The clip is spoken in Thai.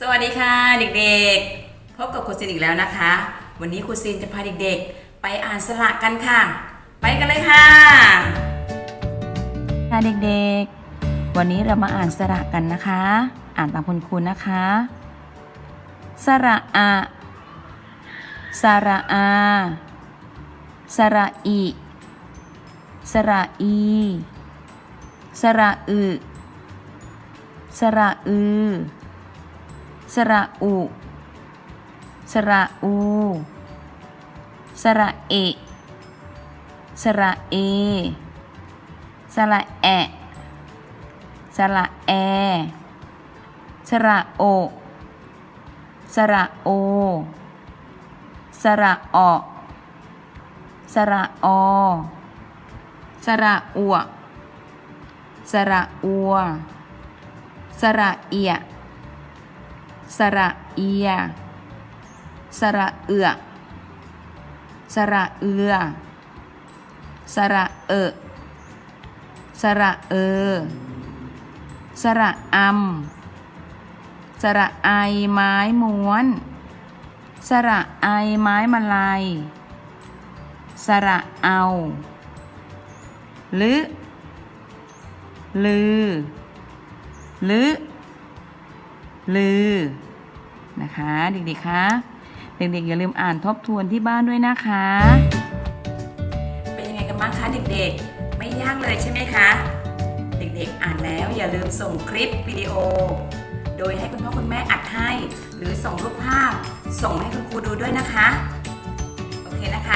สวัสดีค่ะเด็กๆ พบกับครูซินอีกแล้วนะคะ วันนี้ครูซินจะพาเด็กๆ ไปอ่านสละกันค่ะ ไปกันเลยค่ะ ค่ะเด็กๆ วันนี้เรามาอ่านสระกันนะคะ อ่านตามคุณครูนะคะ สระอะสระอาสระอิสระอีสระอึสระอือ สระอุ สระอู สระเอ สระเอ สระแอะ สระแอ สระโอ สระโอ สระออสระออ สระอัว สระอัว สระเอีย สระเอีย สระเอือ สระเอือ สระเออสระเออ สระอำสระไอไม้ม้วน สระไอไม้มาลายสระเอาลึลือลือ ลือ นะคะเด็กๆคะเด็กๆอย่าลืมอ่านทบทวนที่บ้านด้วยนะคะ เป็นยังไงกันบ้างคะเด็กๆ ไม่ยากเลยใช่ไหมคะ เด็กๆอ่านแล้วอย่าลืมส่งคลิปวิดีโอ โดยให้คุณพ่อคุณแม่อัดให้ หรือส่งรูปภาพ ส่งให้คุณครูดูด้วยนะคะ โอเคนะคะ